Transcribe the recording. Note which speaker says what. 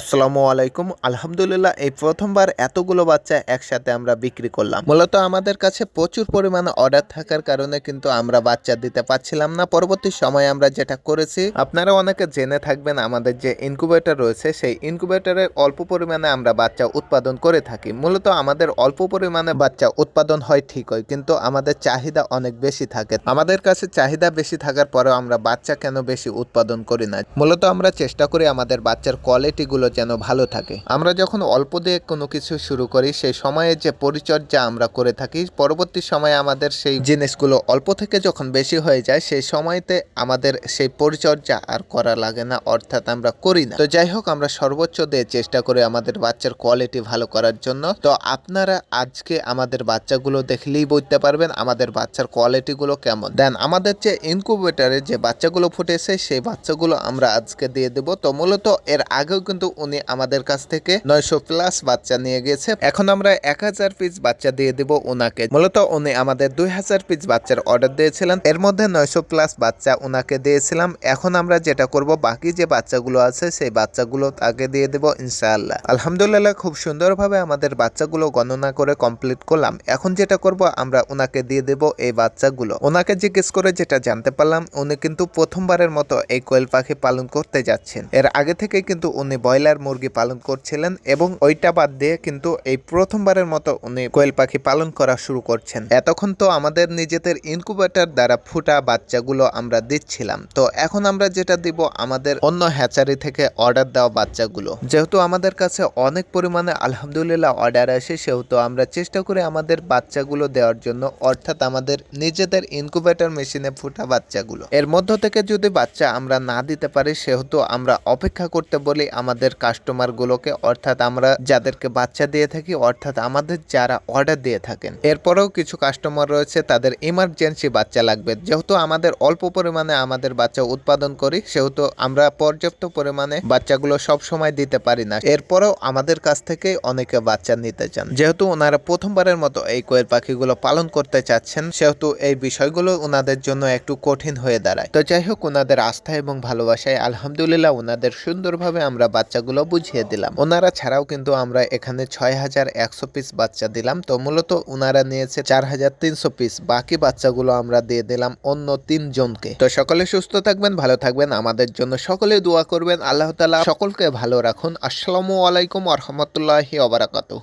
Speaker 1: আসসালামু আলাইকুম। আলহামদুলিল্লাহ, এই প্রথমবার এতগুলো বাচ্চা একসাথে আমরা বিক্রি করলাম। মূলত আমাদের কাছে প্রচুর পরিমাণে অর্ডার থাকার কারণে কিন্তু আমরা বাচ্চা দিতে পারছিলাম না। পরবর্তী সময়ে আমরা যেটা করেছি, আপনারা অনেকে জেনে থাকবেন আমাদের যে ইনকুবেটর রয়েছে, সেই ইনকুবেটরে অল্প পরিমাণে আমরা বাচ্চা উৎপাদন করে থাকি। মূলত আমাদের অল্প পরিমাণে বাচ্চা উৎপাদন হয় ঠিকই, কিন্তু আমাদের চাহিদা অনেক বেশি থাকে। আমাদের কাছে চাহিদা বেশি থাকার পরেও আমরা বাচ্চা কেন বেশি উৎপাদন করি না? মূলত আমরা চেষ্টা করি আমাদের বাচ্চার কোয়ালিটিগুলো যেন ভালো থাকে। আমরা যখন অল্প দিয়ে কোনো কিছু শুরু করি, সেই সময়ে যে পরিচর্যা আমরা করে থাকি, পরবর্তী সময়ে আমাদের সেই জিনিসগুলো অল্প থেকে যখন বেশি হয়ে যায়, সেই সময়তে আমাদের সেই পরিচর্যা আর করা লাগে না, অর্থাৎ আমরা করি না। তো যাই হোক, আমরা সর্বোচ্চ দিয়ে চেষ্টা করি আমাদের বাচ্চার কোয়ালিটি ভালো করার জন্য। তো আপনারা আজকে আমাদের বাচ্চাগুলো দেখলেই বুঝতে পারবেন আমাদের বাচ্চার কোয়ালিটিগুলো কেমন। দেন, আমাদের যে ইনকুবেটারে যে বাচ্চাগুলো ফুটেছে, সেই বাচ্চাগুলো আমরা আজকে দিয়ে দেব। তো মূলত এর আগেও কিন্তু উনি আমাদের কাছ থেকে নয়শো প্লাস বাচ্চা নিয়ে গেছে। এখন আমরা এক হাজার পিস বাচ্চা দিয়ে দেব ওনাকে মূলত উনি আমাদের দুই হাজার পিস বাচ্চার অর্ডার দিয়েছিলেন। এর মধ্যে নয়শো প্লাস বাচ্চা ওনাকে দিয়েছিলাম। এখন আমরা যেটা করব, বাকি যে বাচ্চাগুলো আছে, সেই বাচ্চাগুলো তাকে দিয়ে দেব ইনশাআল্লাহ। আলহামদুলিল্লাহ, খুব সুন্দরভাবে আমাদের বাচ্চাগুলো গণনা করে কমপ্লিট করলাম। এখন যেটা করব, আমরা ওনাকে দিয়ে দেব এই বাচ্চাগুলো। ওনাকে জিজ্ঞেস করে যেটা জানতে পারলাম, উনি কিন্তু প্রথমবারের মতো এই কোয়েল পাখি পালন করতে যাচ্ছেন। এর আগে থেকে কিন্তু উনি ব্রয়লার মুরগি পালন করছিলেন এবং ওইটা বাদ দিয়ে কিন্তু এই প্রথমবারের মতো উনি কোয়েল পাখি পালন করা শুরু করছেন। এতক্ষণ তো আমাদের নিজেদের ইনকুবেটর দ্বারা ফুটা বাচ্চাগুলো আমরা দিচ্ছিলাম। তো এখন আমরা যেটা দিব আমাদের অন্য হ্যাচারি থেকে অর্ডার দেওয়া বাচ্চাগুলো। যেহেতু আমাদের কাছে অনেক পরিমাণে আলহামদুলিল্লাহ অর্ডার আসে, সেহেতু আমরা চেষ্টা করি আমাদের বাচ্চাগুলো দেওয়ার জন্য, অর্থাৎ আমাদের নিজেদের ইনকুবেটর মেশিনে ফুটা বাচ্চাগুলো। এর মধ্য থেকে যদি বাচ্চা আমরা না দিতে পারি, সেহেতু আমরা অপেক্ষা করতে বলি আমাদের কাস্টমারগুলোকে অর্থাৎ আমরা যাদেরকে বাচ্চা দিয়ে থাকি, অর্থাৎ আমাদের যারা অর্ডার দিয়ে থাকেন। এরপরেও কিছু কাস্টমার রয়েছে, তাদের ইমার্জেন্সি বাচ্চা লাগবে। যেহেতু আমাদের অল্প পরিমাণে আমাদের বাচ্চা উৎপাদন করি, সেহেতু আমরা পর্যাপ্ত পরিমাণে বাচ্চাগুলো সব সময় দিতে পারি না। এরপরেও আমাদের কাছ থেকে অনেকে বাচ্চা নিতে চান। যেহেতু ওনারা প্রথমবারের মতো এই কোয়েল পাখিগুলো পালন করতে চাচ্ছেন, সেহেতু এই বিষয়গুলো ওনাদের জন্য একটু কঠিন হয়ে দাঁড়ায়। তো যাই হোক, ওনাদের আস্থা এবং ভালোবাসায় আলহামদুলিল্লাহ, ওনাদের সুন্দরভাবে আমরা বাচ্চাগুলো বুঝিয়ে দিলাম। ওনারা ছাড়াও কিন্তু আমরা এখানে ছয় হাজার একশো পিস বাচ্চা দিলাম। তো মূলত ওনারা নিয়েছে চার হাজার তিনশো পিস বাকি বাচ্চাগুলো আমরা দিয়ে দিলাম অন্য তিনজনকে। তো সকলে সুস্থ থাকবেন, ভালো থাকবেন। আমাদের জন্য সকলে দোয়া করবেন। আল্লাহ তালা সকলকে ভালো রাখুন। আসসালামু আলাইকুম আরহামতুল্লাহি অবরাকাতু